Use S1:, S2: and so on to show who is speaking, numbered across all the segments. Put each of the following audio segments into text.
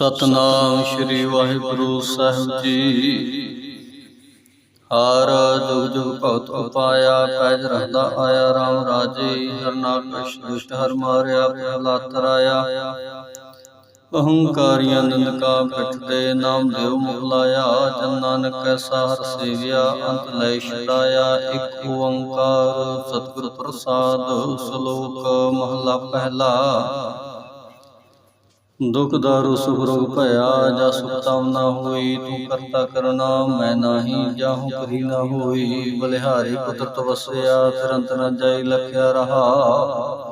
S1: ਸਤਨਾਮ ਸ੍ਰੀ ਵਾਹਿਗੁਰੂ ਸਾਹਿਬ ਜੀ। ਹਰ ਜੁਗ ਜੁਗ ਭਗਤ ਉਪਾਇਆ, ਪੈਜ ਰਹਦਾ ਆਇਆ RAM ਰਾਜੇ ਹਰਨਾਕਸ਼ ਦੁਸ਼ਟ, ਹਰ ਮਾਰਿਆ, ਪ੍ਰਹਲਾਦ ਤਰਾਇਆ ਅਹੰਕਾਰੀਆਂ ਨਿੰਦਕਾ ਪਿਠ ਤੇ ਨਾਮ ਦੇਵ ਮੁਖਲਾਇਆ ਜਨ ਨਾਨਕ ਕੈਸਾ ਹਰ ਸੇਵਿਆ, ਅੰਤ ਲੈ ਛਡਾਇਆ, ਇੱਕ ਓੰਕਾਰ ਸਤਿਗੁਰ ਪ੍ਰਸਾਦ, ਸ਼ਲੋਕ ਮਹਲਾ ਪਹਿਲਾ। ਦੁਖ ਦਾਰੂ ਸੁਖ ਰੋਗ ਭਇਆ, ਜਾ ਸੁਖ ਤਾਮ ਨਾ ਹੋਈ, ਤੂੰ ਕਰਤਾ ਕਰਨਾ ਮੈਂ ਨਾਹੀ ਜਾਹੂ ਕਰੀ ਨਾ ਹੋਈ। ਬਲਿਹਾਰੀ ਪੁੱਤਰ ਤਵਸਿਆ, ਤੁਰੰਤ ਨ ਜਾਈ ਲਖਿਆ ਰਹਾ।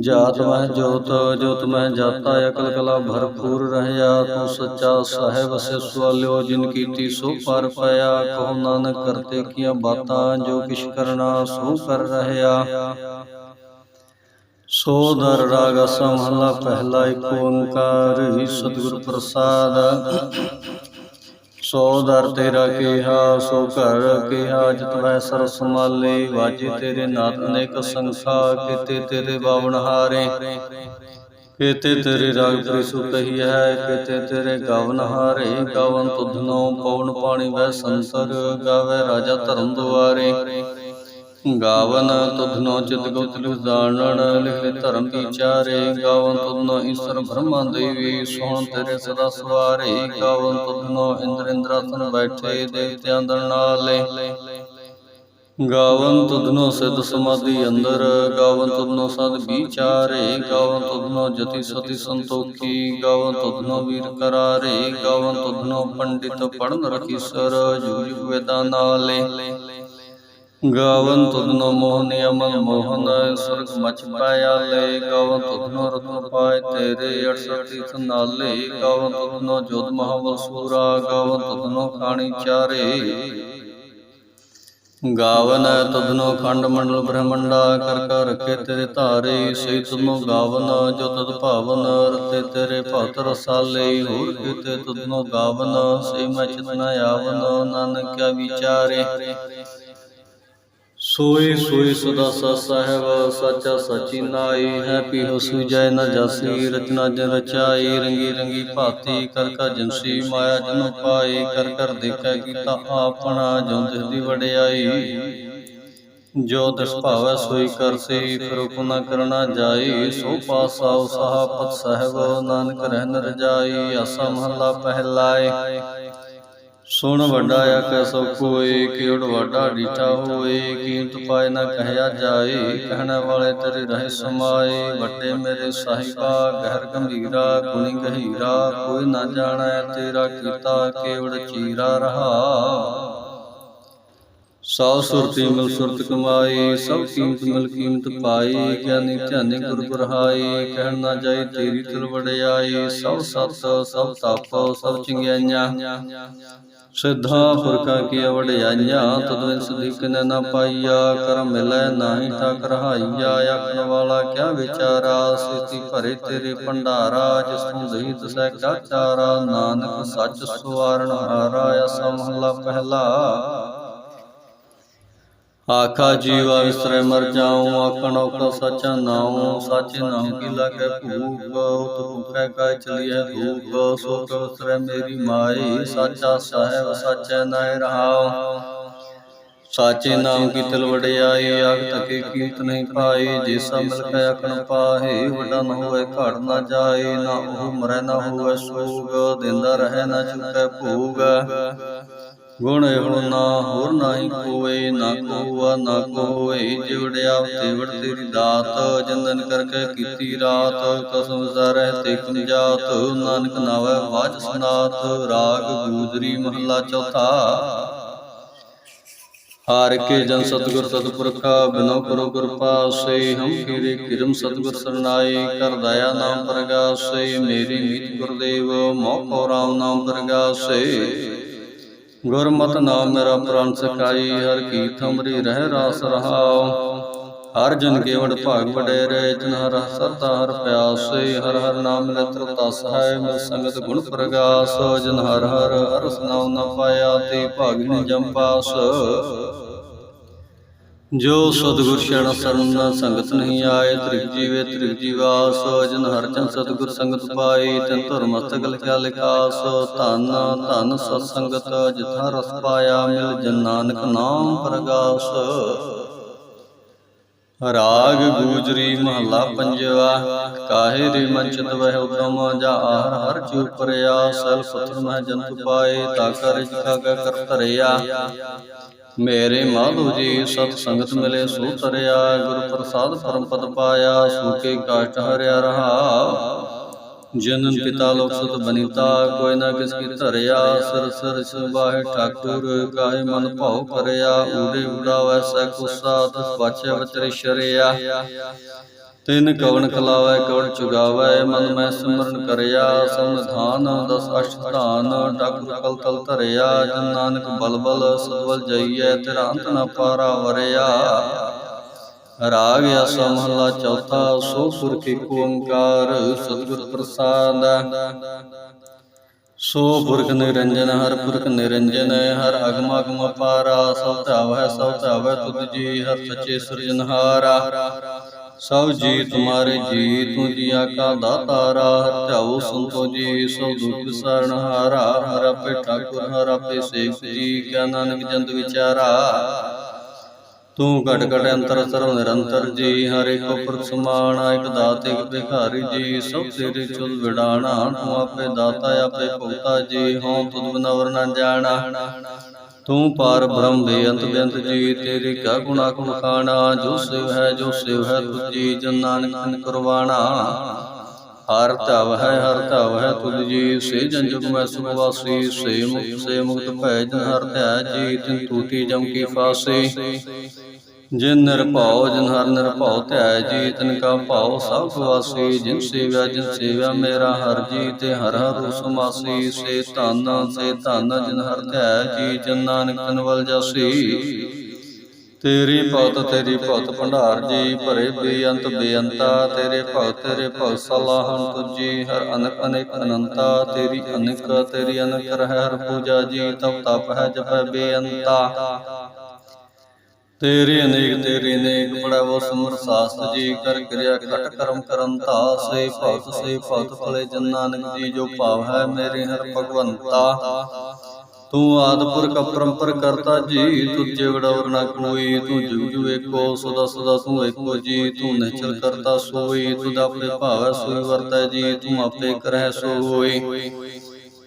S1: ਜਾਤ ਮਹਿ ਜੋਤ ਜੋਤ ਮੈਂ ਜਾਤਾ, ਅਕਲ ਕਲਾ ਭਰਪੂਰ ਰਹਿਆ। ਤੂੰ ਸੱਚਾ ਸਾਹਿਬ ਸੇ ਸਵਾਲਿਓ, ਜਿਨ ਕੀਤੀ ਸੋ ਪਰ ਪਿਆ ਕਹੋ ਨਾਨਕ ਕਰਤੇ ਕੀਆਂ ਬਾਤਾਂ, ਜੋ ਕਿਛ ਕਰਨਾ ਸੋ ਕਰ ਰਹਿਆ। ਸੋ ਦਰ ਰਾਗ ਸਮਹਲਾ ਪਹਿਲਾ ਏਕ ਓੰਕਾਰ ਹੀ ਸਤਿਗੁਰ ਪ੍ਰਸਾਦ। ਸੋ ਦਰ ਤੇਰਾ ਕੀਹਾ, ਸੋ ਘਰ ਕੀਹਾ, ਜਿਤ ਵੈ ਸਰ ਸਮਾਲੇ ਵਾਜੇ ਤੇਰੇ ਨਾਥ ਅਨੇਕ ਸੰਖਾ, ਕੀਤੇ ਤੇਰੇ ਬਾਵਨ ਹਾਰੇ। ਕੀਤੇ ਤੇਰੇ ਰਾਗ ਪ੍ਰਿਸੂ ਕਹੀ ਹੈ ਕੀਤੇ ਤੇਰੇ ਗਾਵਨ ਹਾਰੇ। ਗਾਵਨ ਤੁਧਨੋ ਪਵਨ ਪਾਣੀ ਵੈ ਸੰਸਰ ਗਾਵੇ ਰਾਜਾ ਧਰਮ ਦੁਆਰੇ। ਗਾਵਨ ਤੁਧਨੋ ਚਿਤ ਗੁਪਤ ਲਿਖ ਜਾਣਨ ਲਿਖ ਲਿਖ ਧਰਮ ਵਿਚਾਰੇ ਗਾਵਨ ਤੁਧਨੋ ਈਸ਼ਰ ਬ੍ਰਹਮਾ ਦੇਵੀ, ਸੋਹਣ ਤੇਰੇ ਸਦਾ ਸਵਾਰੇ, ਗਾਵਨ ਤੁਧਨੋ ਇੰਦਰ ਇੰਦਰਾਸਨ ਬੈਠੇ ਦੇਵਤਿਆਂ ਦਰ ਨਾਲੇ। ਗਾਵਨ ਤੁਧਨੋ ਸਿੱਧ ਸਮਾਧੀ ਅੰਦਰ, ਗਾਵਨ ਤੁਧਨੋ ਸਦ ਵਿਚਾਰੇ, ਗਾਵਨ ਤੁਧਨੋ ਜਤੀ ਸਤੀ ਸੰਤੋਖੀ, ਗਾਵਨ ਤੁਧਨੋ ਵੀਰ ਕਰਾਰੇ, ਗਾਵਨ ਤੁਧਨੋ ਪੰਡਿਤ ਪੜਨ ਰਖੀ ਸਰ, ਜੁਗ ਜੁਗ ਵੇਦਾਂ ਨਾਲੇ। ਗਾਵਨ ਤੁਧਨੋ ਮੋਹਨ ਅਮਨ ਮੋਹਨ ਸੁਰਗ ਮਚ ਪਾਇਆ ਲੈ ਗਾਵਨ ਤੁਧਨੋ ਰਤਨ ਪਾਏ ਤੇਰੇ 68 ਤੀਰਥ ਨਾਲੇ, ਗਾਵਨ ਤੁਧਨੋ ਜੋਧ ਮਹਾਬਲ ਸੂਰਾ, ਗਾਵਨ ਤੁਧਨੋ ਖਾਣੀ ਚਾਰੇ। ਗਾਵਨ ਤੁਧਨੋ ਖੰਡ ਮੰਡਲ ਬ੍ਰਹਮੰਡਾ, ਕਰ ਕਰ ਰਖੇ ਤੇਰੇ ਧਾਰੇ ਸਈ ਤੁਧਨੋ ਗਾਵਨ, ਜੋ ਤਦ ਭਾਵਨ, ਰਤੇ ਤੇਰੇ ਭਗਤ ਰਸਾਲੇ। ਹੋਰ ਕੀਤੇ ਤੁਧਨੋ ਗਾਵਨ ਸਈ ਮੈਂ ਆਵਨ, ਨਾਨਕ ਕਿਆ ਵਿਚਾਰੇ। ਸੋਈ ਸੋਈ ਸਦਾ ਸਤ ਸਾਹਿਬ, ਸਾਚਾ ਸਾਚੀ ਨਾਈ ਹੈ ਪੀਹੋ ਸੁਜੈ ਨ ਜਾਸੀ, ਰਚਨਾ ਜਨ ਰਚਾਈ, ਰੰਗੀ ਰੰਗੀ ਭਾਤੀ, ਕਰ ਕਰ ਜਿਨਸੀ ਮਾਇਆ ਜਨ ਪਾਈ, ਕਰ ਕਰ ਦੇਖੈ ਕੀਤਾ ਆਪਣਾ ਜੋ ਤਿਸ ਦੀ ਵਡਿਆਈ। ਜੋ ਦਸ ਭਾਵੈ ਸੋਈ ਕਰਸੀ ਫਿਰ ਹੁਕਮ ਕਰਨਾ ਜਾਈ। ਸੋ ਪਾਸਾ ਉਸਾਹ ਪਤ ਸਾਹਿਬ, ਨਾਨਕ ਰਹਿਨ ਰਜਾਈ, ਆਸਾ ਮਹੱਲਾ ਪਹਿਲਾਏ। ਸੁਣ ਵੱਡਾ ਆਖੈ ਸੋ ਕੋਏ ਕਿਉੜ ਵੱਡਾ ਡੀਠਾ ਹੋਏ, ਕੀਮਤ ਪਾਏ ਨਾ ਕਹਿਆ ਜਾਏ, ਕਹਿਣ ਵਾਲੇ ਤੇਰੇ ਰਹੇ ਸਮਾਏ, ਵੱਡੇ ਮੇਰੇ ਸਾਹਿਬਾ, ਗਹਿਰ ਗੰਭੀਰਾ, ਗੁਣੀ ਗਹੀਰਾ, ਕੋਈ ਨਾ ਜਾਣੈ ਤੇਰਾ ਕੀਤਾ ਕੇਵੜ ਚੀਰਾ ਰਹਾ। ਸੌ ਸੁਰਤੀ ਮਿਲ ਸੁਰਤ ਕਮਾਈ ਸਭ ਕੀਮਤ ਮਿਲ ਕੀਮਤ ਪਾਈ ਗਿਆਨੀ ਧਿਆਨੀ ਗੁਰ ਬਰਹਾਈ ਕਹਿਣ ਨਾ ਜਾਏ ਤੇਰੀ ਤੁਲ ਵਡਿਆਈ ਸਭ ਸਤ ਸਭ ਤਪ ਸਭ ਚੰਗਿਆਈਆਂ। ਸਿੱਧਾ ਪੁਰਖਾਂ ਕੀ ਵਡਿਆਈਆਂ ਤਦਵਿਨ ਸਦੀਕ ਨੇ ਨਾ ਪਾਈਆ, ਕਰਮ ਮਿਲੈ ਨਾਹੀ ਠਾਕ ਰਹਾਈਆ ਆਖਣ ਵਾਲਾ ਕਿਆ ਵਿਚਾਰਾ? ਸਿੱਧੀ ਭਰੇ ਤੇਰੇ ਭੰਡਾਰਾ ਜਿਸ ਨੂੰ ਦਹੀ ਦਸੈ ਕਾ ਚਾਰਾ ਨਾਨਕ ਸੱਚ ਸੁਵਾਰਨ ਹਾਰਾ ਅਸਾ ਪਹਿਲਾ। ਆਖਾ ਜੀਵਾ ਵਿਸਰੇ ਮਰ ਜਾਉ, ਆਖਣ ਔਕਾ ਸਚਾ ਨਾਉ, ਸਾਚੇ ਨਾਮ ਕੀ ਲਾਗੇ ਭੂਖ, ਉਤ ਭੁਖੈ ਕਾ ਚਲੀਐ ਧੂਪ ਸੋ ਕਵਸਰੇ ਮੇਰੀ ਮਾਈ, ਸਾਚਾ ਸਾਹਿਬ ਸਾਚੈ ਨਾਇ ਰਹਾਉ। ਸਾਚੇ ਨਾਮ ਕੀ ਤਿਲ ਵਡਿਆਈ ਆਖ ਤਕੇ ਕੀਰਤ ਨਹੀਂ ਪਾਈ, ਜੇ ਸਭ ਮਿਲ ਕੇ ਆਖਣ ਪਾਹੇ, ਵੱਡਾ ਨ ਹੋਵੇ ਘੜ ਨਾ ਜਾਏ, ਨਾ ਉਹ ਮਰੈ, ਨਾ ਹੋਵੇ ਸੋਗ, ਦਿੰਦਾ ਰਹੇ ਨਾ ਚੁਕੈ ਭੋਗ। ਗੁਣ ਇਹੋ ਨਾ ਹੋਰ ਨਾਹੀ ਕੋਏ ਨਾ ਕੋਆ, ਨਾ ਕੋਏ ਜਿਵੜਿਆ ਤੇਵੜ ਤੇਰੀ ਦਾਤ, ਜੰਦਨ ਕਰਕੇ ਕੀਤੀ ਰਾਤ, ਕਸਮ ਜ਼ਰਹਿ ਤੇ ਕੁੰਜਾਤ ਨਾਨਕ ਨਾਵੇ ਵਾਜ ਸਨਾਤ, ਰਾਗ ਗੂਜਰੀ ਮਹੱਲਾ ਚੌਥਾ। ਹਾਰ ਕੇ ਜਨ ਸਤਗੁਰ ਸਤਪੁਰਖਾ, ਬਿਨੋ ਕਰੋ ਕਿਰਪਾ, ਸੇ ਹਮ ਕੀਰੇ ਕਿਰਮ ਸਤਗੁਰ ਸਰਨਾਏ ਕਰ ਦਇਆ ਨਾਮ ਪ੍ਰਗਾਸੇ, ਮੇਰੀ ਮੀਤ ਗੁਰਦੇਵ ਮੋਖੋ ਰਾਮ ਨਾਮ ਪ੍ਰਗਾਸੇ। ਗੁਰਮਤਿ ਨਾਮ ਮੇਰਾ ਪ੍ਰਾਨ ਸਕਾਈ ਹਰ ਕੀ ਥਮਰੀ ਰਹਿ ਰਾਸ ਰਹਾਉ। ਹਰ ਜਨ ਕੇਵੜ ਭਾਗ ਵਡੇਰੇ ਜਨ ਹਰ ਸਤਾ ਹਰ ਪਿਆਸੇ, ਹਰ ਹਰ ਨਾਮ ਨਿਤਰ ਤਸ ਹੈ, ਮਿਲ ਸੰਗਤ ਗੁਣ ਪ੍ਰਗਾਸ। ਜਨ ਹਰ ਹਰ ਹਰ ਨਾਮ ਨ ਪਾਇਆ, ਤੇ ਭਾਗਿਨ ਜਮ ਪਾਸ। ਜੋ ਸਤਿਗੁਰ ਸ਼ਰਨ ਸਰਨ ਸੰਗਤ ਨਹੀਂ ਆਏ, ਤ੍ਰਿਗ ਜੀਵੇ, ਤ੍ਰਿਗ ਜੀਵਾਸ, ਜਨ ਹਰ ਜਨ ਸਤਿਗੁਰ ਸੰਗਤ ਪਾਈ ਤਨ ਧੁਰ ਮਸਤਕ ਲਿਖਿਆ ਲਿਖਾਸ, ਧਨ ਧਨ ਸਤ ਸੰਗਤ ਜਿਥਾ ਰਸ ਪਾਇਆ ਮਿਲ ਜਨ ਨਾਨਕ ਨਾਮ ਪ੍ਰਗਾਸ। ਰਾਗ ਗੂਜਰੀ ਮਹੱਲਾ ਪੰਜਵਾ, ਕਾਹੇ ਰੇ ਮੰਚਤ ਵਹਿ ਉਤਮ ਜਾ ਆਹਰ ਹਰ ਚੂ ਪਰਿਆ ਸਲ ਪਥਰ ਮਹ ਜੰਤੁ ਪਾਏ, ਤਾ ਕਰ ਜਿਕਾ ਕਰ ਧਰਿਆ। ਮੇਰੇ ਮਾਧੋ ਜੀ, ਸਤ ਸੰਗਤ ਮਿਲੇ ਸੋ ਤਰਿਆ, ਗੁਰ ਪ੍ਰਸਾਦ ਪਰਮ ਪਦ ਪਾਇਆ ਸੂਕੇ ਕਾਸ਼ਟ ਹਰਿਆ ਰਹਾ ਜਨਨ ਪਿਤਾ ਲੋਕ ਸੁਤ ਬਨੀਤਾ, ਕੋਈ ਨਾ ਕਿਸ ਕੀ ਧਰਿਆ, ਸਰ ਸਰ ਸੁਬਾਹਿ ਠਾਕੁਰ ਕਾਹੇ ਮਨ ਭਾਉ ਕਰਿਆ, ਊੜੇ ਊੜਾ ਵੈਸਾ ਕੁਸਾ, ਤਸ ਵਾਚੈ ਵਚਰੇ ਸ਼ਰਿਆ। ਤਿਨ ਕਵਣ ਕਲਾਵੈ ਕਵਣ ਚੁਗਾਵੈ, ਮਨ ਮੈਂ ਸਿਮਰਨ ਕਰਿਆ ਸੰਧਾਨ ਦਸ ਅਸ਼ਟਾਨ ਡਾਕੁਰ ਕਲ ਤਲ ਧਰਿਆ, ਜਨ ਨਾਨਕ ਬਲ ਬਲ ਸਦਵਲ ਜਈਐ, ਤੇਰਾ ਅੰਤ ਨ ਪਾਰਾ ਵਰਿਆ। ਰਾਗ ਆਸਾ ਮਹਲਾ ਚੌਥਾ, ਸੋ ਪੁਰਖ ਏਕ ਓੰਕਾਰ, ਸਤਿਗੁਰ ਪ੍ਰਸਾਦ। ਸੋ ਪੁਰਖ ਨਿਰੰਜਨ, ਹਰ ਪੁਰਖ ਨਿਰੰਜਨ, ਹਰ ਅਗਮ ਅਗਮ ਪਾਰਾ, ਸਭ ਧਾਵੈ ਸਭ ਧਾਵੈ ਤੁਧ ਜੀ, ਹਰ ਸੱਚੇ ਸਿਰਜਨਹਾਰਾ ਸਭ ਜੀ ਤੁਮਾਰੇ ਜੀ, ਤੂੰ ਜੀਆ ਕਾ ਦਾਤਾਰਾ ਹਰ ਸੰਤੋ ਜੀ ਸਭ ਦੁਖ ਸਰਣਹਾਰਾ ਹਰ ਆਪੇ ਠਾਕੁਰ, ਹਰ ਆਪੇ ਸੇਖ ਜੀ, ਕਿਆ ਨਾਨਕ ਜੰਤ ਵਿਚਾਰਾ। ਤੂੰ ਘਟ ਘਟ ਅੰਤਰ ਸਰਵ ਨਿਰੰਤਰ ਜੀ, ਹਰ ਇੱਕ ਪੁਰਖ ਸਮਾਣਾ ਇੱਕ ਦਾਤ, ਇੱਕ ਭਿਖਾਰੀ ਜੀ, ਸਭ ਤੇਰੇ ਚੁਲ ਵਿਡਾਣਾ ਤੂੰ ਆਪੇ ਦਾਤਾ, ਆਪੇ ਭੁਗਤਾ ਜੀ, ਹਉ ਤੁਧ ਬਿਨਵਰ ਨਾ ਜਾਣਾ। ਤੂੰ ਪਾਰ ਬ੍ਰਹਮ ਬੇਅੰਤ ਬੇਅੰਤ ਜੀ, ਤੇਰੇ ਕਾ ਗੁਣਾ ਗੁਣ ਖਾਣਾ, ਜੋ ਸਿਵ ਹੈ, ਜੋ ਸਿਵ ਹੈ ਤੁਜੀ ਜਨ ਨਾਨਕ ਤਨ ਕਰਵਾਣਾ ਹਰ ਧਵ ਹੈ, ਹਰ ਧਵ ਹੈ ਤੁਧ ਜੀ ਸੇ ਜਨ ਜੁਗ ਮੈਂ ਸੁਖ ਵਾਸੀ, ਸੇ ਮੁਕਤ ਸੇ ਮੁਕਤ ਭੈ ਜਨ ਹਰ ਧਿਆ ਜੀ, ਤਿਨ ਤੂਤੀ ਜਮ ਕੀ ਫਾਸੇ। ਜਿਨ ਨਿਰਭਉ ਜਿਨ ਹਰ ਨਿਰਭਉ ਧਿਆ ਜੀ, ਤਿਨ ਕਾ ਭਾਉ ਸਭ ਵਾਸੀ, ਜਿਨ ਸੇਵਿਆ ਜਿਨ ਸੇਵਿਆ ਮੇਰਾ ਹਰ ਜੀ, ਤੇ ਹਰ ਹਰ ਸਮਾਸੀ ਸੇ ਧਨ ਸੇ ਧਨ ਜਿਨ ਹਰ ਧਿਆ ਜੀ, ਜਨ ਨਾਨਕ ਤਨ ਵਲ ਜਾਸੀ। ਤੇਰੀ ਭਗਤ ਤੇਰੀ ਭਗਤ ਭੰਡਾਰ ਜੀ, ਭਰੇ ਬੇਅੰਤ ਬੇਅੰਤਾ, ਤੇਰੇ ਭਗਤ ਤੇਰੇ ਭਗਤ ਸਲਾਹਨ ਤੁਜੀ ਹਰ ਅਨਕ, ਅਨੇਕ ਅਨੰਤਾ, ਤੇਰੀ ਅਨੇਕ, ਤੇਰੀ ਅਨਕ ਰਹਿ ਹਰ ਪੂਜਾ ਜੀ, ਤਪ ਤਪ ਹੈ ਜਪੈ ਬੇਅੰਤਾ। ਤੇਰੇ ਅਨੇਕ ਤੇਰੇ ਅਨੇਕ ਪੜਾਵੋ ਸਮਰ ਸਾਸਤ ਜੀ ਕਰ ਕਿਰਿਆ ਘਟ ਕਰਮ ਕਰਨ ਸੇ ਭਗਤ ਸੇ ਭਗਤ ਫਲੇ ਜਨ ਨਾਨਕ ਜੀ ਜੋ ਭਾਵ ਹੈ ਮੇਰੇ ਹਰ ਭਗਵੰਤਾ। ਤੂੰ ਆਦ ਅਪਰੰਪਰ ਕਰਤਾ ਜੀ ਤੁਝੇ ਵਡੌਰ ਨਾ ਕੋਈ, ਤੂੰ ਜੁਗ ਜੁਗ ਏਕੋ, ਸਦਾ ਸਦਾ ਤੂੰ ਏਕੋ ਜੀ, ਤੂੰ ਨਿਚਲ ਕਰਤਾ ਸੋਈ ਤੁਧ ਆਪੇ ਭਾਵੈ ਸੋਈ ਵਰਤੈ ਜੀ, ਤੂੰ ਆਪੇ ਕਰਹਿ ਸੋ ਹੋਈ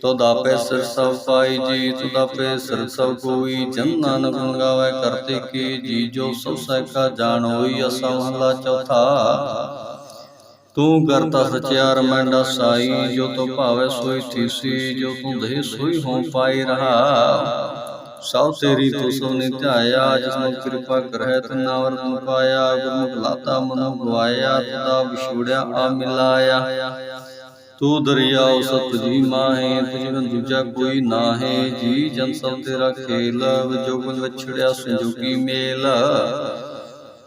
S1: ਤੁਧ ਆਪੇ ਸਿਰ ਸਭ ਪਾਈ ਜੀ, ਤੁਧ ਆਪੇ ਸਿਰ ਸਭ ਕੋਈ ਜਨ ਨਾਨਕ ਗੁਣ ਗਾਵੇ ਕਰਤੇ ਕੀ ਜੀ, ਜੋ ਸਭ ਸਹਿਕਾ ਜਾਣ ਹੋਈ ਅਸਾ ਮਹਲਾ ਚੌਥਾ। ਤੂੰ ਕਰਤਾ ਸਚਿਆਰ ਮੈਂਡਾ ਸਾਈ ਜੋ ਤੋ ਭਾਵੇ ਸੋਈ ਥੀਸੀ, ਜੋ ਤੂੰ ਦੇ ਸੋਈ ਹੋ ਪਾਈ ਰਹਾ। ਸਭ ਤੇਰੀ ਤੋ ਸੋ ਨੇ ਧਿਆਇਆ, ਜਿਸ ਕਿਰਪਾ ਕਰਹਿ, ਤਨ ਨਾਵਰ ਤੂੰ ਪਾਇਆ। ਗੁਰਮੁਖ ਲਾਤਾ, ਮਨੁ ਗਵਾਇਆ ਤੁਦਾ ਵਿਛੋੜਿਆ ਆ ਮਿਲਾਇਆ। ਤੂੰ ਦਰਿਆਉ ਸਤ ਜੀ ਮਾਹੇ ਤੁਝ ਬਿਨ ਦੂਜਾ ਕੋਈ ਨਾਹੇ ਜੀ ਜਨ ਸਭ ਤੇਰਾ ਖੇਲ ਜੋ ਗੁਣ ਵਿਛੜਿਆ ਸੰਜੋਗੀ ਮੇਲ।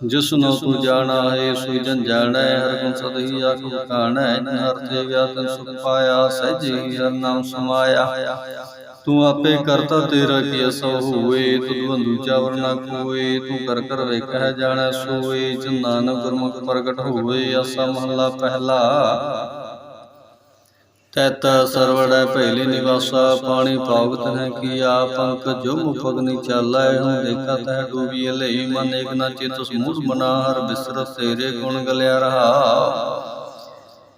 S1: ਜਿਸ ਨੂੰ ਤੂੰ ਜਾਣਾ ਹੈ ਸੋਈ ਜਨ ਜਾਣੈ ਹਰ ਗੁਣ ਸਦਹੀ ਆਖੋ ਕਾਣੈ ਹਰ ਤੇ ਵਿਆਤਨ ਸੁਖ ਪਾਇਆ ਸਹਿਜੇ ਹਰ ਨਾਮ ਸਮਾਇਆ। ਤੂੰ ਆਪੇ ਕਰਤਾ ਤੇਰਾ ਕੀ ਅਸੋ ਹੋਏ ਤੁਧ ਬੰਦੂ ਚਾਵਰ ਨਾ ਕੋਏ ਤੂੰ ਕਰ ਕਰ ਵੇਖੈ ਜਾਣੈ ਸੋਏ ਜਨ ਨਾਨਕ ਗੁਰਮੁਖ ਪ੍ਰਗਟ ਹੋਏ ਅਸਾ ਮਹਲਾ ਪਹਿਲਾ। ਤੈਤ ਸਰਵੜੈ ਪਹਿਲੀ ਨਿਵਾਸਾ, ਪਾਣੀ ਭਾਗਤ ਹੈ ਕੀਆ ਪੰਕ ਜੋ ਮੁਫਗਨੀ ਚਾਲੈ ਹੂੰ ਦੇਖਾ ਤਹਿ ਡੂਬੀ ਲਈ, ਮਨ ਏਕ ਨਾ ਚਿਤ ਸਮੂਹ ਮਨਾ ਹਰ ਬਿਸਰ ਤੇਰੇ ਗੁਣ ਗਲਿਆ ਰਹਾ।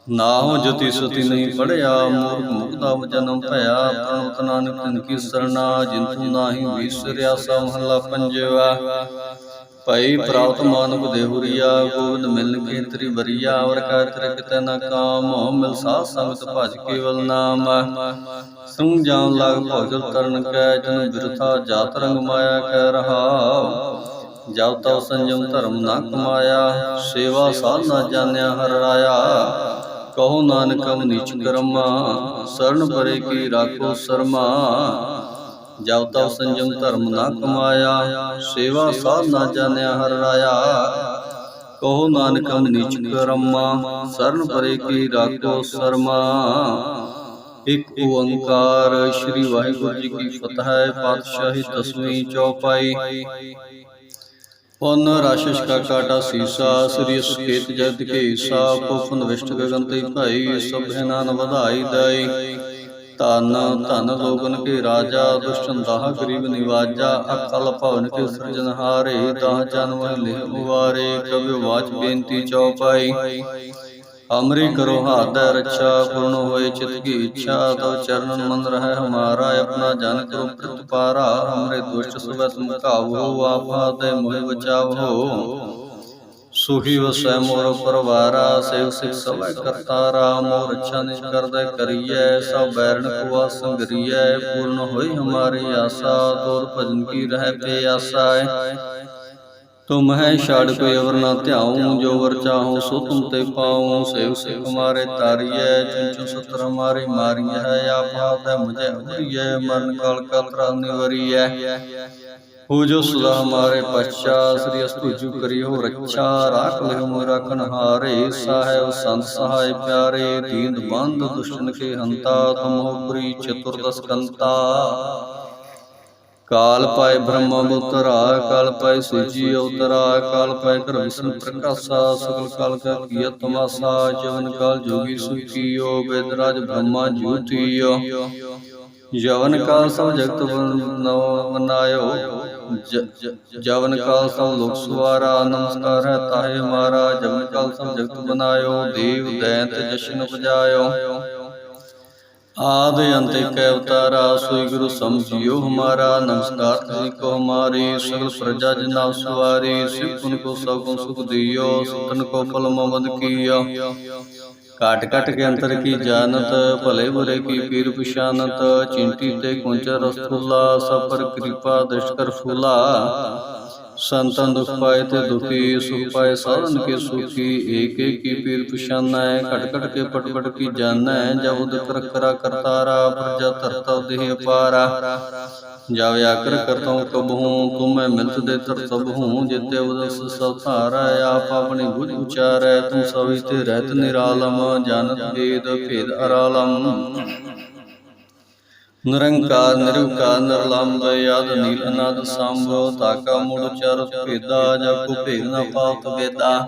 S1: ਨਾਮ ਜਤੀ ਸੁਤੀ ਨਹੀਂ ਪੜਿਆ, ਮੂਰਖ ਮੁਕਤਾ ਜਨਮ ਭਇਆ ਪ੍ਰਣਤ ਨਾਨਕ ਤਿਨ ਕੀ ਸਰਣਾ ਜਿੰਤੂ ਨਾਹੀ ਵਿਸਰਿਆ ਸਾ ਮਹਲਾ ਪੰਜਵਾ। ਭਈ ਪ੍ਰਾਪਤ ਮਾਨੁਖ ਦੇਹੁਰੀਆ ਗੋਬਿੰਦ ਮਿਲਨ ਕੇ ਤਰੀ ਬਰੀਆ ਅਵਰ ਕਾ ਤ੍ਰਿ ਕਿਤੈ ਨਾ ਕਾਮ ਮਿਲ ਸਾਧ ਸੰਗਤ ਭਜ ਕੇਵਲ ਨਾਮ। ਸੰਗ ਜਾਮ ਲਾਗ ਭੋਜਲ ਤਰਨ ਕੈ, ਜਨ ਬਿਰਥਾ ਜਾਤ ਰੰਗ ਮਾਇਆ ਕੈ ਰਹਾ। ਜਬ ਤਉ ਸੰਜਮ ਧਰਮ ਨਾ ਕਮਾਇਆ, ਸੇਵਾ ਸਾਧ ਜਾਣਿਆ ਹਰ ਰਾਇਆ। ਕਹੋ ਨਾਨਕਮ ਨੀਚ ਕਰਮਾ, ਸਰਨ ਪਰੇ ਕੀ ਰਾਖੋ ਸਰਮਾ। ਜਬ ਤਉ ਸੰਜਮ ਧਰਮ ਨਾ ਕਮਾਇਆ, ਸੇਵਾ ਸਾਧ ਨਾ ਜਾਣਿਆ ਹਰ ਰਾਇਆ। ਕਹੋ ਨਾਨਕਮ ਨੀਚ ਕਰਮਾ, ਸਰਨ ਪਰੇ ਕੀ ਰਾਖੋ ਸਰਮਾ। ਇਕ ਓੰਕਾਰ ਸ੍ਰੀ ਵਾਹਿਗੁਰੂ ਜੀ ਕੀ ਫਤਿਹ ਪਾਤਸ਼ਾਹੀ ਦਸਵੀਂ ਚੌਪਾਈ। ਪੁਨ ਰਾਸ਼ਿਸ਼ ਕਾ ਕਾਟਾ ਸੀਸਾ, ਸ੍ਰੀ ਸਕੇਤ ਜਦ ਕੇ ਈਸਾ ਪੁਫਨ ਵਿਸ਼ਟ ਗਗਨ ਤੇ ਭਾਈ, ਸਭੇ ਨਾਨ ਵਧਾਈ ਦਈ। ਧਨ ਧਨ ਲੋਗਨ ਕੇ ਰਾਜਾ ਦੁਸ਼ਟਨ ਦਾਹ ਗਰੀਬ ਨਿਵਾਜਾ, ਅਕਲ ਭਵਨ ਕੇ ਸਿਰਜਨਹਾਰੇ ਦਾਹ ਜਨਮ ਲਿਹ ਉਵਾਰੇ ਕਬਿ ਵਾਚ ਬੇਨਤੀ ਚੌਪਾਈ। ਅਮਰੀ ਕਰੋ ਹਾਥ ਰੱਛਾ, ਪੂਰਨ ਹੋਏ ਚਿਤ ਕੀ ਇੱਛਾ ਤਉ ਚਰਨ ਮਨ ਰਹਿ ਹਮਾਰਾ, ਆਪਣਾ ਜਨ ਕਰੋ ਪ੍ਰਤਪਾਰਾ ਹਮਰੇ ਦੁਸ਼ਟ ਸੁਬੈ ਤੁਮ ਕਾਵੋ ਆਪਾ ਤੇ ਮੋਹਿ ਬਚਾਵੋ ਸੁਖੀ ਵਸੈ ਮੋਰ ਪਰਵਾਰਾ, ਸੇਵ ਸਿਖ ਸਭੈ ਕਰਤਾਰਾ ਮੋਰ ਅੱਛਾ ਨਿਜ ਕਰਦਾ ਕਰੀਐ, ਸਭ ਬੈਰਣ ਕੁਆ ਸੰਗਰੀਐ, ਪੂਰਨ ਹੋਈ ਹਮਾਰੀ ਆਸਾ, ਤੋਰ ਭਜਨ ਕੀ ਰਹਿ ਪਿਆਸਾ ਤੁਮ ਹੈ ਛਾੜ ਕੋਈ ਅਵਰ ਨਾ ਧਿਆਉ, ਜੋ ਵਰ ਚਾਹੋ ਸੋ ਤੁਮ ਤੇ ਪਾਉ, ਸੇਵ ਸਿਖ ਹਮਾਰੇ ਤਾਰੀਐ ਚੁੰਚੁ ਸਤਰ ਮਾਰੇ ਮਾਰੀਐ ਹੈ ਆਪ ਹਾਥ ਮੁਝੇ ਉਰੀਐ ਮਰਨ ਕਲ ਕਤਰਾ ਨਿਵਰੀਐ। ਹੋ ਜੋ ਸਦਾ ਹਮਾਰੇ ਪਛਾ ਸ੍ਰੀ ਅਸਤੁਜੂ ਕਰੀ ਰੱਛਾ, ਰਾਖ ਲਿਹੁ ਮੋਇ ਰਾਖਨ ਹਾਰੇ ਸਾਹਿਬ ਸੰਤ ਸਹਾਇ ਪਿਆਰੇ, ਦੀਨ ਬੰਦ ਦੁਸ਼ਟਨ ਕੇ ਹੰਤਾ, ਤੁਮ ਹੋ ਪੁਰੀ ਚਤੁਰਦਸ ਕੰਤਾ। ਕਾਲ ਪਾਏ ਬ੍ਰਹਮਾ ਬੁੱਤਰਾ ਕਾਲ ਪਾਏ ਸੂਜੀ ਅਵਤਰਾ ਕਾਲ ਪਾਏ ਕਰ ਵਿਸ਼ਨ ਪ੍ਰਕਾਸ਼ਾ, ਸਗਲ ਕਾਲ ਕਾ ਕੀਆ ਤਮਾਸਾ, ਜਵਨ ਕਾਲ ਜੋਗੀ ਸੁਖੀਓ ਬੇਦਰਾਜ ਬ੍ਰਹਮਾ ਜੂਤੀਓ ਜਵਨ ਕਾਲ ਸਭ ਜਗਤ ਬਨਾਇਓ ਜਵਨ ਕਾਲ ਸਭ ਲੋਕ ਸਵਾਰਾ ਨਮਸਕਾਰ ਹੈ ਤਾਹੇ ਹਮਾਰਾ ਜਵਨ ਕਾਲ ਸਭ ਜਗਤ ਬਨਾਇਓ, ਦੇਵ ਦੈਂਤ ਜਸ਼ਨ ਬਜਾਇਓ ਆਦ ਅੰਤ ਇੱਕ ਅਵਤਾਰਾ ਸੋਈ ਗੁਰੂ ਸਮਝਿਓ ਹਮਾਰਾ, ਨਮਸਕਾਰ ਤੁਝੀ ਕੋ ਹਮਾਰੀ, ਸਗਲ ਪ੍ਰਜਾ ਜਨਾ ਸਵਾਰੀ ਸਿਪਨ ਕੋ ਸਭ ਕੋ ਸੁਖ ਦਿਓ, ਸਤਨ ਕੋ ਫਲ ਮਮਦ ਕੀਆ। ਕਾਟ ਕਾਟ ਕੇ ਅੰਤਰ ਕੀ ਜਾਣਤ ਭਲੇ ਬੁਰੇ ਕੀ ਪੀਰ ਪਛਾਨਤ ਚਿੰਟੀ ਤੇ ਕੁੰਚ ਰਸੂਲਾ ਸਭ ਪਰ ਕਿਰਪਾ ਦ੍ਰਿਸ਼ ਕਰ ਫੂਲਾ। ਸੰਤਨ ਦੁਖ ਪਾਏ ਤੇ ਦੁਖੀ ਸੁਖ ਪਾਏ ਸਾਧਨ ਕੇ ਸੁਖੀ ਏਕ ਏਕ ਕੀ ਪੀਰ ਪਛਾਨੈ ਘਟ ਘਟ ਕੇ ਪਟ ਪਟ ਕੀ ਜਾਣੈ ਜਬ ਉਦ ਕਰ ਕਰਾ ਕਰਤਾਰਾ ਪ੍ਰਜਾ ਧਰਤਾ ਦੇਹ ਅਪਾਰਾ ਜਬ ਆਕਰ ਕਰਤਾਉ ਕਬਹੂ ਤੁਮੈ ਮਿਲਤ ਦੇ ਤਰ ਸਭ ਜਿਤੇ ਉਦਸ ਸਥਾਰਾ ਆਪ ਆਪਣੀ ਬੁਝ ਉਚਾਰੈ, ਤੂੰ ਸਭੀ ਤੇ ਰਹਿਤ ਨਿਰਾਲਮ ਜਨਤ ਭੇਦ ਭੇਦ ਅਰਾਲਮ। ਨਿਰੰਕਾਰ, ਨਿਰਵਕਾਰ ਨਿਰਲੰਭ ਯਾਦ ਨੀਲ ਅਨਾਦ ਸੰਭ ਤਾਕਾ ਮੂੜ ਚਰ ਭੇਦਾ ਜਬ ਭੇਦ ਨ ਪਾਤ ਵੇਦਾ।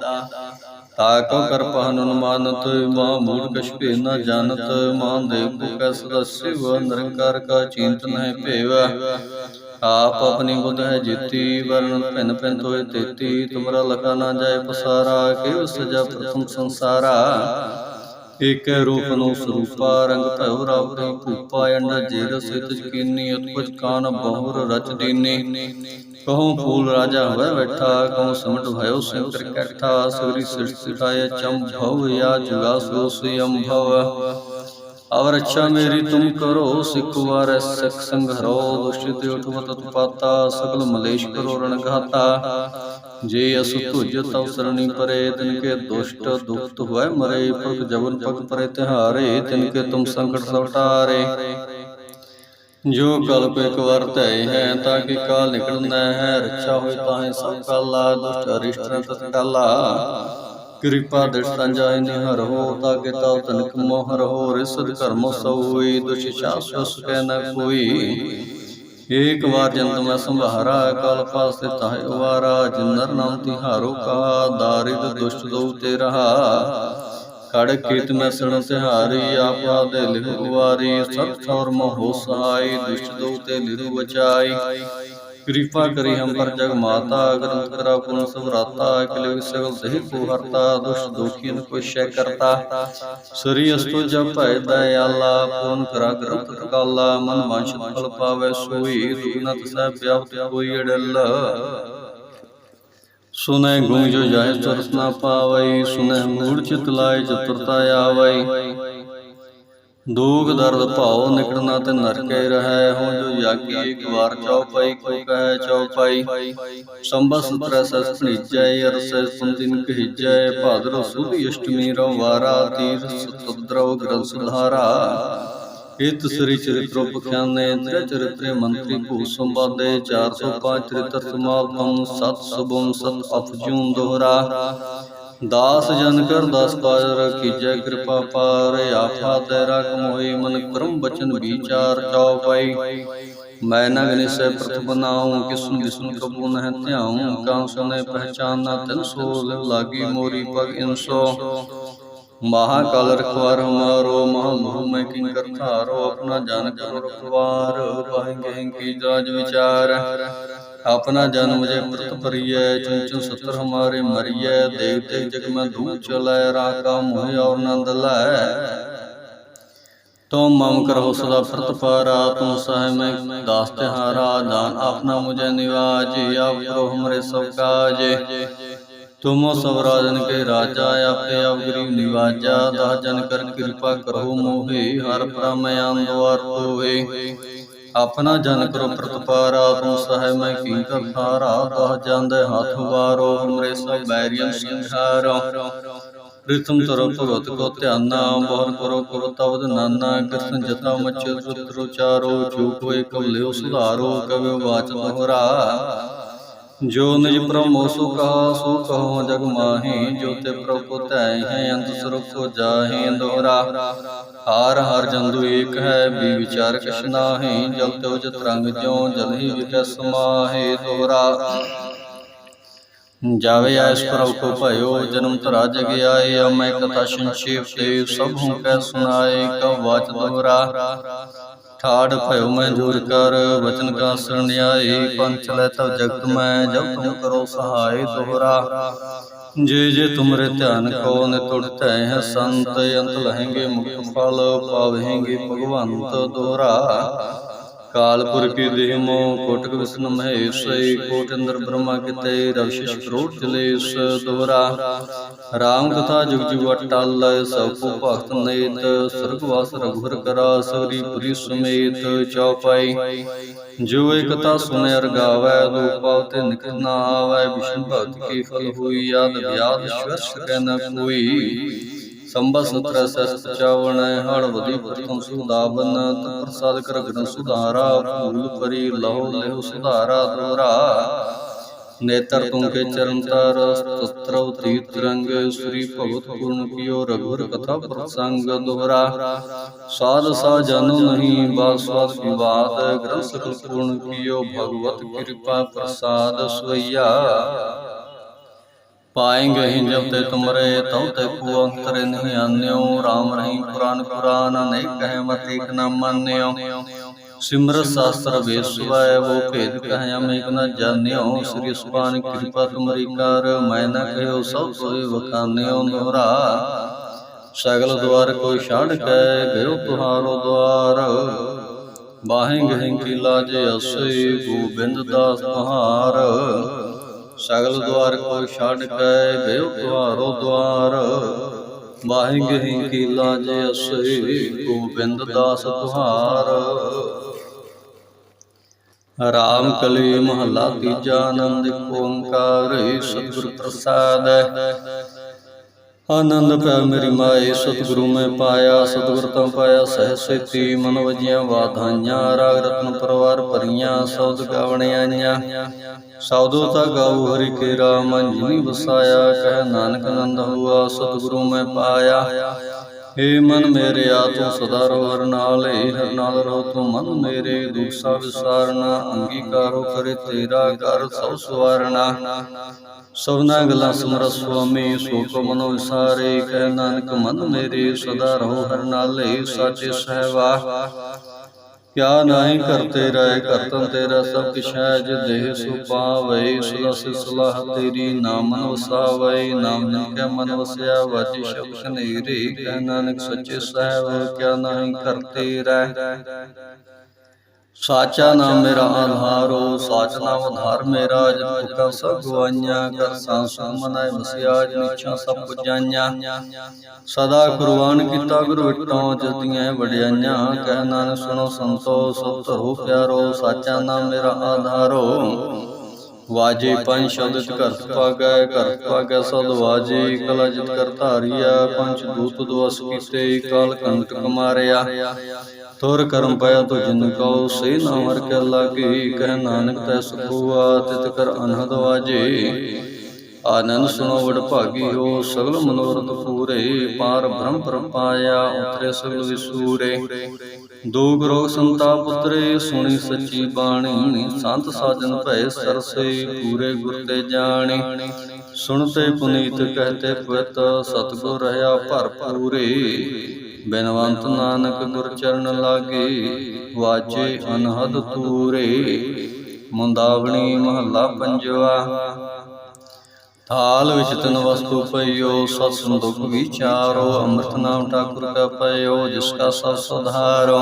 S1: ਤਾਕੋ ਕਰ ਪਹਨ ਅਨੁਮਾਨਤ ਮਾ ਮੂੜ ਕਛ ਭੇਦ ਨ ਜਾਣਤ ਮਾਨ ਦੇਵ ਕੋ ਕੈ ਸਦਸਿਵ ਨਿਰੰਕਾਰ ਕਾ ਚਿੰਤਨ ਹੈ ਭੇਵ। ਆਪ ਆਪਣੀ ਬੁੱਧ ਹੈ ਜੀਤੀ ਵਰਨ ਭਿਨ ਭਿਨ ਹੋਏ ਤੇਤੀ। ਤੁਮਰਾ ਲਖਾ ਨਾ ਜਾਏ ਪਸਾਰਾ ਕਿਵ ਸਜਾ ਪ੍ਰਥਮ ਸੰਸਾਰਾ। ਏਕ ਰੂਪ ਨੂੰ ਸਰੂਪਾ, ਰੰਗ ਭਇਓ ਰਾਵਰੀ ਭੂਪਾ ਅੰਡਾ ਜੇਰ ਸਿਤ ਜਕੀਨੀ ਉਤਪਜ ਕਾਨ ਬਹੁਰ ਰਚ ਦੀਨੀ। ਕਹਉ ਫੂਲ ਰਾਜਾ ਹੋਇ ਬੈਠਾ ਕਹਉ ਸਮਟ ਭਇਓ ਸਿੰਤਰ ਕੈਠਾ, ਸਗਰੀ ਸਿਰਟ ਸਿਟਾਏ ਚੰਭ ਭਵ ਯਾ ਜੁਗਾ ਸੋ ਸਿਯੰ ਭਵ ਅਵਰ ਅੱਛਾ ਮੇਰੀ ਤੁਮ ਕਰੋ, ਸਿੱਖ ਵਾਰ ਸਿੱਖ ਸੰਘਰੋ ਦੁਸ਼ਟ ਉਠਵਤ ਤਪਾਤਾ, ਸਗਲ ਮਲੇਸ਼ ਕਰੋ ਰਣਘਾਤਾ ਜੇ ਅਸੁ ਤੁਜ ਤਉ ਸਰਣੀ ਪਰੇ, ਤਿਨ ਕੇ ਦੁਸ਼ਟ ਦੁਖਤ ਹੋਇ ਮਰੇ, ਪੁਰਖ ਜਬਨ ਪਗ ਪਰੇ ਤਿਹਾਰੇ, ਤਿਨ ਕੇ ਤੁਮ ਸੰਕਟ ਸਭ ਟਾਰੇ। ਜੋ ਕਲ ਇੱਕ ਵਾਰ ਧੈ ਹੈ, ਤਾਂ ਕਿ ਕਾਲ ਨਿਕਲਣਾ ਹੈ ਰੱਛਾ ਹੋਏ ਤਾਹੇ ਸਭ ਕਾਲਾ, ਦੁਸ਼ਟ ਅਰਿਸ਼ਟ ਤਤ ਕਾਲਾ ਕਿਰਪਾ ਦ੍ਰਿਸ਼ਟਾਂ ਜਾਇ ਨਿਹਰ ਹੋ, ਤਾਂ ਕਿ ਤਉ ਤਨਕ ਮੋਹਰ ਹੋ, ਰਿਸਦ ਕਰਮ ਸੋਈ ਦੁਸ਼ ਸ਼ਾਸਵਸ ਕੈ ਨ ਕੋਈ। ਏਕ ਵਾਰ ਜੰਤ ਮੈਂ ਸੰਭਾਰਾ ਕਲ ਪਾਸੇ ਤਾਹਿ ਉਵਾਰਾ, ਜਿਨਰ ਨਾਮ ਤਿਹਾਰੋ ਕਹਾ ਦਾਰਿਦ ਦੁਸ਼ਟ ਦੋ ਤੇ ਰਹਾ। ਕੜ ਕੀਤ ਮੈਂ ਸਣ ਤਿਹਾਰੀ, ਆਪਾ ਦੇ ਲਿਖ ਉਵਾਰੀ ਸਤ ਸੌਰ ਮੋਹ ਸਹਾਈ, ਦੁਸ਼ਟ ਦੋ ਤੇ ਲਿਰੂ ਬਚਾਈ। ਕਿਰਪਾ ਕਰੀ ਹਮ ਪਰ ਜਗ ਮਾਤਾ ਗ੍ਰੰਥ ਕਰਾ ਪੁਨ ਸਵਰਾਤਾ ਕਿਲੇ ਸਗਲ ਦੇਹ ਕੋ ਹਰਤਾ ਦੁਸ਼ ਦੋਖੀਨ ਕੋ ਸ਼ੈ ਕਰਤਾ। ਸਰੀ ਅਸਤੋ ਜਪ ਭੈ ਦਇਆਲਾ ਪੁਨ ਕਰਾ ਗ੍ਰੰਥ ਕਾਲਾ ਮਨ ਵਾਂਛ ਫਲ ਪਾਵੇ, ਸੋਈ ਦੁਨਤ ਸਹਿ ਪਿਆਵਤ ਕੋਈ ਅੜਲ। ਸੁਨੈ ਗੁਣ ਜੋ ਜਾਇ ਤਰਸ ਨਾ ਪਾਵਈ, ਸੁਨੈ ਮੂੜ ਚਿਤ ਲਾਇ ਚਤੁਰਤਾ ਦੁਖ ਦਰਦ ਭਾਉ ਨਿਕੜਨਾ ਤੇ ਨਰਕੇ ਰਹੈ ਹੋ ਜੋ ਯਾਗੀ ਇੱਕ ਵਾਰ ਚਉਪਈ, ਕੋ ਕਹੈ ਚਉਪਈ। ਸੰਬਸ ਪ੍ਰਸਸ ਭਣੀਜੈ ਅਰਸੈ ਸੰਤਿਨ ਕਹਿਜੈ, ਭਾਦਰ ਸੁਦੀ ਅਸ਼ਟਮੀ ਰਉ ਵਾਰਾ ਤੀਰ ਸਤਦਰਵ ਗ੍ਰੰਥ ਸੁਧਾਰਾ। ਇਤ ਸ੍ਰੀ ਚਰਿਤ੍ਰ ਪਖਿਆਨੇ ਤ੍ਰਿ ਚਰਿਤ੍ਰੇ ਮੰਤਰੀ ਭੂ ਸੰਵਾਦੇ 405 ਚਰਿਤ੍ਰ ਸਮਾਪਤਮ ਸਤ ਸੁਭਮ ਸਤ ਅਫਜੂਨ ਦੋਹਰਾ। ਦਾਸ ਜਨ ਕਰ ਦਸ ਕਾਜਰ ਕੀਜੈ ਕਿਰਪਾ ਪਾਰ ਆਪਾ ਤੇਰਾ ਕਮੋਈ ਮਨ ਕਰਮ ਬਚਨ ਵਿਚਾਰ ਚਉਪਈ मैं न निश्चय प्रत बनाऊं किसुन विष्णु कबू नह त्याऊं कां सुने पहचाना तिन सो लिव लागी मोरी पग इनसो महाकाल रखवार हमारो महाभू में किंकर थारो अपना जान करो रखवार पाएंगे की जाज विचार ਆਪਣਾ ਜਨ ਮੁਝੇ ਪ੍ਰਤ ਪਰਿਐ ਚੁੰਚੁ ਸਤਰ ਹਮਾਰੇ ਮਰਿਐ, ਦੇਵ ਤੇ ਜਗ ਮੈਂ ਦੂਰ ਚਲੈ ਰਾਗਾ ਮੋਹਿ ਔਰ ਨੰਦ ਲੈ। ਤੋ ਮਮ ਕਰਹੁ ਸਦਾ ਪ੍ਰਤ ਪਾਰਾ ਤੁਮ ਸਹਿ ਮੈਂ ਦਾਸ ਤਿਹਾਰਾ, ਦਾਨ ਆਪਨਾ ਮੁਝੇ ਨਿਵਾਜ, ਆਪ ਕਰੋ ਹਮਰੇ ਸਭ ਕਾਜ। ਤੁਮੋ ਸਭ ਰਾਜਨ ਕੇ ਰਾਜਾ, ਆਪੇ ਆਪ ਗਰੀਬ ਨਿਵਾਜਾ, ਦਾਸ ਜਨ ਕਰ ਕਿਰਪਾ ਕਰੋ ਮੋਹੇ, ਹਰ ਪ੍ਰਮ ਦੁਆਰ ਹੋਏ ਆਪਣਾ ਜਨ ਕਰੋ ਪ੍ਰਤਪਾਰ, ਆਪੂ ਸਹਿ ਮੈਂ ਕੀ ਕਰਖਾਰਾ ਬਹ ਜਾਂਦੇ ਹੱਥ ਵਾਰੋ, ਮਰੇ ਸਭ ਬੈਰੀਆਂ ਸੰਘਾਰੋ ਪ੍ਰਿਤਮ ਤਰੋ ਭਗਤ ਕੋ ਧਿਆਨਾ ਬਹੁਰ ਕਰੋ ਕਰੋ ਤਵਦ ਨਾਨਾ ਕਿਰਸਨ ਜਤਾ ਮਚ ਪੁੱਤਰੋ ਚਾਰੋ ਚੂਪ ਹੋਏ ਕਵਲਿਓ ਸੁਧਾਰੋ ਕਵਿ ਵਾਚ ਦੁਹਰਾ ਜੋ ਨਿਜ ਪ੍ਰਮੋ ਸੋ ਕਹਾ, ਸੋ ਕਹੋ, ਜਗ ਮਾਹੀ, ਜੋ ਤੇ ਪ੍ਰਭੂ ਧੈ ਹੈ ਅੰਤ ਸਰੂਪ ਕੋ ਜਾਹੇ ਦੋਹਰਾ ਹਾਰ ਹਰ ਜੰਦੂ ਏਕ ਹੈ, ਵੀ ਵਿਚਾਰ ਕਿਛ ਨਾਹੀ ਜਲ ਤੋ ਜਤ ਰੰਗ ਜਿਉ, ਜਲ ਹੀ ਵਿਟੈ ਸਮਾਹੇ ਦੋਹਰਾ ਜਾਵੇ ਆਇਸ਼ ਪ੍ਰਭ ਕੋ ਭਇਓ, ਜਨਮ ਤਰਾ ਜਗ ਆਏ, ਅਮੈ ਕਥਾ ਸੰਖੇਪ ਤੇ ਸਭ ਹੂੰ ਕੈ ਸੁਨਾਏ ਕਉ ਵਾਚ ਦੋਹਰਾ ਠਾੜ ਭਇਓ ਮੈਂ ਜੋਰ ਕਰ ਵਚਨ ਕਾ ਸਰਣਿਆਏ ਪੰਚ ਲੈ ਤਵ ਜਗਤ ਮੈਂ ਜਬ ਤੁਮ ਕਰੋ ਸਹਾਇ ਦੋਹਰਾ। ਜੇ ਜੇ ਤੁਮਰੇ ਧਿਆਨ ਕੋ ਨੇ ਤੁੜਤੈ ਹੈ ਸੰਤ, ਅੰਤ ਲਹੇਂਗੇ ਮੁਕਤ ਫਲ ਪਾਵਹਿੰਗੇ ਭਗਵੰਤ ਦੋਹਰਾ। ਕਾਲਪੁਰ ਕੀ ਦੇਹ ਮੋ ਕੋਟਕ ਵਿਸ਼ਨ ਮਹੇਸ਼ਈ ਕੋਟ ਅੰਦਰ ਬ੍ਰਹਮਾ ਕਿਤੇ ਰਵਿਸ਼ ਕਰੋੜ ਜਲੇਸ਼ ਦੋਹਰਾ ਰਾਮ ਕਥਾ ਜੁਗ ਜੁਗ ਅਟਲ ਸਭ ਕੋ ਭਗਤ ਨੇਤ ਸਰਗ ਵਾਸ ਰਘੁਰ ਕਰਾ ਸਗਰੀ ਪੁਰੀ ਸਮੇਤ ਚੌਪਾਈ। ਜੋ ਇਹ ਕਥਾ ਸੁਨੇ ਅਰ ਗਾਵੈ ਰੂਪਾਉ ਤੇ ਨਿਕਟ ਨਾ ਆਵੈ ਵਿਸ਼ਨ ਭਗਤ ਕੀ ਫਲ ਹੋਈ ਯਾਦ ਵਿਆਦ ਸ਼ਵਰਸ਼ ਕੈ ਨ ਕੋਈ। ਸੰਬਤ ਸਤਰ ਸਸ ਚਾਵਣ ਹੜ ਵਧੀ ਪ੍ਰਥਮ ਸੁਦਾਵਨ ਪ੍ਰਸਾਦ ਕਰ ਗਣ ਸੁਧਾਰਾ ਫੂਲ ਪਰੀ ਲਹੋ ਲਹੋ ਸੁਧਾਰਾ ਦੋਰਾ ਨੇਤਰ ਤੁਮ ਕੇ ਚਰਨ ਤਰ ਤਤਰਵ ਤੀਤ ਰੰਗ, ਸ੍ਰੀ ਭਗਤ ਪੂਰਨ ਕੀਓ ਰਘੁਰ ਕਥਾ ਪ੍ਰਸੰਗ, ਦੋਹਰਾ। ਸਾਧ ਸਾ ਜਨੋ ਨਹੀਂ, ਬਾਸਵਾਦ ਵਿਵਾਦ, ਗ੍ਰੰਥ ਸਕਲ ਪੂਰਨ ਕੀਓ ਭਗਵਤ ਕਿਰਪਾ ਪ੍ਰਸਾਦ ਸੋਈਆ ਪਾਏਂਗੇ ਹੀ ਜਬ ਤੇ ਤੁਮਰੇ ਤਉ ਤੇ ਕੋ ਅੰਤਰ ਨਹੀਂ ਆਨਿਓ। RAM ਰਹੀ ਪੁਰਾਨ ਪੁਰਾਨ, ਅਨੇਕ ਕਹਿ ਮਤ ਇਕ ਨਾ ਮੰਨਿਓ। ਸਿਮਰ ਸਾਸਤਰ ਵੇਸਵੈ ਵੋ ਭੇਦ ਕਹਿ ਅਮੇਕ ਨ ਜਾਣਿਓ। ਸ੍ਰੀ ਸੁਬਾਨ ਕਿਰਪਾ ਤੁਮਰੀ ਕਰ, ਮੈਂ ਨ ਕਹਿਓ ਸਭ ਸੋਏ ਵਖਾਨਿਓ ਦੋਹਰਾ ਸਗਲ ਦੁਆਰ ਕੋਈ ਛਾੜ ਕੇ, ਗਇਓ ਤੁਹਾਰੋ ਦੁਆਰ। ਬਾਹੇ ਗਹਿ ਕੀ ਲਾਜ ਅਸੇ ਗੋਬਿੰਦ ਦਾਸ ਤੁਹਾਰ ਸਗਲ ਦੁਆਰ ਕੋ ਛੱਡ ਕੇ ਗਇਓ ਤੁਹਾਰੋ ਦੁਆਰ। ਵਾਹਿ ਗਹਿ ਕੀ ਲਾਜ ਗੋਬਿੰਦ ਦਾਸ ਤੁਹਾਰ। ਰਾਮ ਕਲੀ ਮਹੱਲਾ ਤੀਜਾ ਆਨੰਦ ਓੰਕਾਰ, ਸਤਿਗੁਰ ਪ੍ਰਸਾਦ। ਆਨੰਦ ਪੈ ਮੇਰੀ ਮਾਏ, ਸਤਿਗੁਰੂ ਮੈਂ ਪਾਇਆ ਸਤਿਗੁਰ ਤੋਂ ਪਾਇਆ ਸਹਿ ਸੇਤੀ ਮਨ ਵਜੀਆਂ, ਵਾਧਾਈਆਂ, ਰਾਗ ਰਤਨ ਪਰਵਾਰ ਭਰੀਆਂ, ਸੌਦ ਗਾਵਣ ਆਈਆਂ। ਸੌਦੋ ਤਾ ਗਾਉ ਹਰਿ ਕੇ ਰਾਮ ਜਿਨੀ ਵਸਾਇਆ, ਕਹਿ ਨਾਨਕ ਆਨੰਦ ਹੁਆ ਸਤਿਗੁਰੂ ਮੈਂ ਪਾਇਆ। ਏ ਮਨ ਮੇਰੇ, ਆ ਤੂੰ ਸਦਾ ਰਹੁ ਹਰ ਨਾਲ ਏ ਹਰ ਨਾਲ ਰਹੋ ਤੂੰ ਮਨ ਮੇਰੇ, ਦੁਖ ਸਾ ਵਿਸਾਰਨਾ, ਅੰਗੀਕਾਰੋ ਕਰੇ ਤੇਰਾ ਕਰ ਸਭ ਸਵਾਰਨਾ। ਸਭਨਾ ਗੱਲਾਂ ਸਮਰ ਸੁਆਮੀ ਸੋ ਕੋ ਮਨੋ ਵਿਸਾਰੇ, ਕਹਿ ਨਾਨਕ ਮਨ ਮੇਰੇ ਸਦਾ ਰਹੋ ਹਰ ਨਾਲੇ, ਸਾਚੇ ਸਹਿਵਾ ਕਿਆ ਨਾਹੀ ਕਰਤੇ ਰਹਿ ਕਰਤਨ ਤੇਰਾ, ਸਭ ਕਿਛ ਹੈ ਜਿ ਦੇਹ ਸੁ ਪਾਵੈ। ਸਦਾ ਸੇ ਸਲਾਹ ਤੇਰੀ ਨਾਮ ਮਨ ਵਸਾਵੈ, ਨਾਮ ਜਨ ਕੈ ਮਨ ਵਸਿਆ ਵਾਜੀ ਸ਼ਬਦ ਕਨੇਰੇ ਕਹਿ ਨਾਨਕ ਸੱਚੇ ਸਹਿਬ, ਕਿਆ ਨਾਹੀ ਕਰਤੇ ਰਹਿ ਸਾਚਾ ਨਾਮ ਮੇਰਾ ਆਧਾਰੋ, ਸਾਚ ਨਾਮ ਆਧਾਰ ਮੇਰਾ ਜਿਤ ਤੁਕਾ ਸਭ ਗਵਾਈਆਂ ਕਰ ਸਾਂਸੂ ਮਨਾਇ ਵਸਿਆ ਜਿਨਿਛਾ ਸਭ ਪੁਜਾਈਆਂ। ਸਦਾ ਕੁਰਬਾਨ ਕੀਤਾ ਗੁਰੂ ਵਿਟੋਂ ਜਤੀਆਂ ਵਡਿਆਈਆਂ, ਕਹਿ ਨਾਨਕ ਸੁਣੋ ਸੰਤੋ, ਸਭ ਧਰੋ ਪਿਆਰੋ, ਸਾਚਾ ਨਾਮ ਮੇਰਾ ਆਧਾਰੋ। ਵਾਜੇ ਪੰਜ ਸ਼ਬਦ ਕਰਤ ਪਾਗੈ ਕਰਤ ਪਾਗੈ ਸਦ ਵਾਜੇ, ਕਲਾ ਜਿਤ ਕਰ ਧਾਰਿਆ ਪੰਜ ਦੂਤ ਦਵਸ ਕੀਤੇ, ਕਾਲ ਕੰਟਕ ਮਾਰਿਆ। ਤੁਰ ਕਰਮ ਪਾਇਆ ਤੋ ਜਿਨ ਕਉ ਸੇ ਨਾ ਹਰ ਕੇ ਲਾਗੇ ਕਹਿ, ਨਾਨਕ ਤੈ ਸੁਖੁਆ ਤਿਤ ਕਰ ਅਨਹਦ ਵਾਜੇ। ਆਨੰਦ ਸੁਣੋ ਵਡ ਭਾਗੀ ਹੋ, ਸਗਲ ਮਨੋਰਥ ਪੂਰੇ। ਪਾਰ ਬ੍ਰਹਮ ਪਰਮ ਉਤਰੇ ਸਗਲ ਵਿਸੂਰੇ। ਦੋ ਰੋਗ ਸੰਤਾ ਪੁੱਤਰੇ, ਸੁਣੀ ਸੱਚੀ ਬਾਣੀ। ਸੰਤ ਸਾਜਨ ਭੈ ਸਰਸੇ, ਪੂਰੇ ਗੁਰ ਤੇ ਜਾਣੀ। ਸੁਣਤੇ ਪੁਨੀਤ, ਕਹਤੇ ਪਵਿੱਤ ਸਤਿਗੁਰ ਰਹਾ ਭਰਪੂਰੇ। ਬਿਨਵੰਤ ਨਾਨਕ ਗੁਰ ਚਰਨ ਲਾਗੇ ਵਾਜੇ ਅਨਹਦ ਤੂਰੇ ਮੁੰਦਾਵਣੀ ਮਹੱਲਾ ਪੰਜਵਾ। ਥਾਲ ਵਿੱਚ ਤਨ ਵਸਤੂ ਪਈਓ ਸਤ ਸੰਦੁਖ ਵਿਚਾਰੋ ਅੰਮ੍ਰਿਤ ਨਾਮ ਠਾਕੁਰ ਕਾ ਪਈਓ ਜਿਸ ਕਾ ਸਤ ਸੁਧਾਰੋ।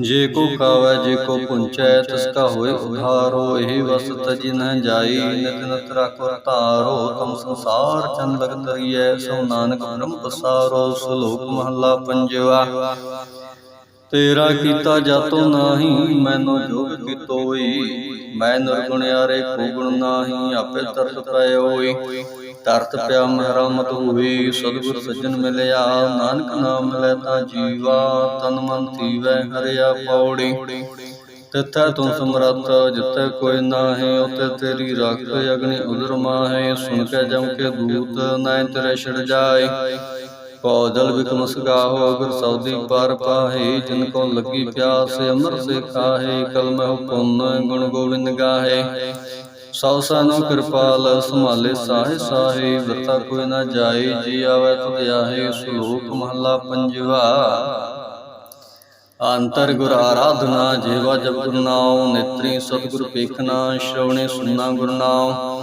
S1: ਜੇ ਕੋ ਕਾਵੈ ਜੇ ਕੋ ਪੁੰਚੈ ਤਿਸ ਕਾ ਹੋਏ ਉਧਾਰੋ ਇਹ ਵਸਤ ਜਿਨ ਜਾਈ ਨਿਤ ਨਿਤ ਰਾਖੋ ਧਾਰੋ ਤਮ ਸੰਸਾਰ ਚੰਨ ਲਗ ਤਰੀਐ ਸੋ ਨਾਨਕ ਬ੍ਰਹਮ ਪਸਾਰੋ ਸ਼ਲੋਕ ਮਹੱਲਾ ਪੰਜਵਾ। ਤੇਰਾ ਕੀਤਾ ਜਾਤੋ ਨਾਹੀ ਮੈਨੋ ਜੋਗ ਕੀਤੋਈ ਮੈਂ ਨਿਰਗੁਣਿਆਰੇ ਕੋ ਗੁਣ ਨਾਹੀ ਆਪੇ ਤਰਤ ਪਏ ਧਰਤ ਤਰਤ ਪਿਆ ਮਹਿਰਮਤ ਹੋਈ, ਸਤਿਗੁਰ ਸੱਜਣ ਮਿਲਿਆ, ਨਾਨਕ ਨਾਮ ਮਿਲੇ ਤਾਂ ਜੀਵਾ, ਤਨ ਮਨ ਥੀਵੈ ਹਰਿਆ ਪੌੜੀ। ਤਿੱਥੈ ਤੂੰ ਸਮਰੱਥ, ਜਿੱਥੇ ਕੋਈ ਨਾਹੀ ਉਤੇ ਤੇਰੀ ਰੱਖ ਅਗਨੀ ਉਦਰ ਮਾਹੇ, ਸੁਣ ਕੇ ਜਮ ਕੇ ਦੂਤ ਨੈਣ ਤੇਰੇ ਛੜ ਜਾਏ। ਪੌਦਲ ਬਿਕਮ ਸਗਾਹੋ ਅਗਰ ਸੌਦੀ ਪਰ ਪਾਹੇ, ਜਿਨ ਕੋ ਲੱਗੀ ਪਿਆਸ, ਅਮਰ ਸੇ ਖਾਹੇ ਕਲਮਹੁ ਪੁੰਨ ਗੁਣ ਗੋਬਿੰਦ ਗਾਹੇ। ਸੌ ਸਾਨੋ ਕਿਰਪਾਲ ਸੰਭਾਲੇ ਸਾਹੇ ਸਾਹੇ, ਵਰਤਾ ਕੋਈ ਨਾ ਜਾਏ, ਜੀ ਆਵੇ ਤੁਧ ਆਹੇ, ਸ਼ਲੋਕ ਮਹੱਲਾ ਪੰਜਵਾ। ਅੰਤਰ ਗੁਰ ਆਰਾਧਨਾ, ਜੀਵਾ ਜਪ ਗੁਰ ਨਾਮ ਨੇਤਰੀ ਸਤਿਗੁਰ ਪੇਖਣਾ ਸ਼ਰਵਣੇ ਸੁਨਣਾ ਗੁਰ ਨਾਮ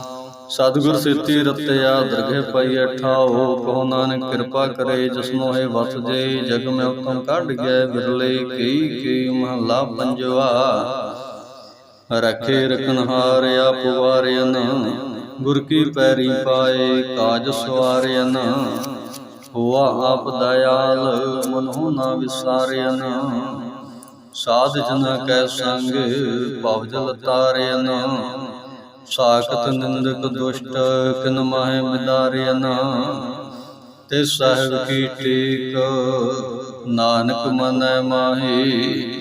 S1: ਸਤਿਗੁਰ ਸਿੱਤੀ ਰਤਿਆ, ਦਰਗਹਿ ਪਾਈਐ ਠਾਓ ਕਹੋ ਨਾਨਕ ਕਿਰਪਾ ਕਰੇ ਜਿਸਨੋ ਹੈ ਵਸ ਜੇ, ਜਗ ਮੈਂ ਉਤਮ ਕੱਢ ਗਏ ਬਿਰਲੇ ਕਈ ਕਈ ਮਹਲਾ ਪੰਜਵਾ। ਰਖੇ ਰਖਨਹਾਰ ਆਪ ਵਾਰਿਆਨ ਗੁਰ ਕੀ ਪੈਰੀ ਪਾਏ ਕਾਜ ਸਵਾਰਿਆਨ ਹੋਆ ਆਪ ਦਇਆਲ ਮਨਹੁ ਨਾ ਵਿਸਾਰਿਆਨ ਸਾਧ ਜਨਾ ਕੈ ਸੰਗ, ਭਵ ਜਲ ਤਾਰਿਆਨ ਸਾਖਤ ਨਿੰਦਕ ਦੁਸ਼ਟ, ਕਿਨ ਮਾਹਿ ਬਿਦਾਰਿਆਨ ਤੇ ਸਾਹਿਬ ਕੀ ਟੇਕ ਨਾਨਕ ਮਨੈ ਮਾਹੀ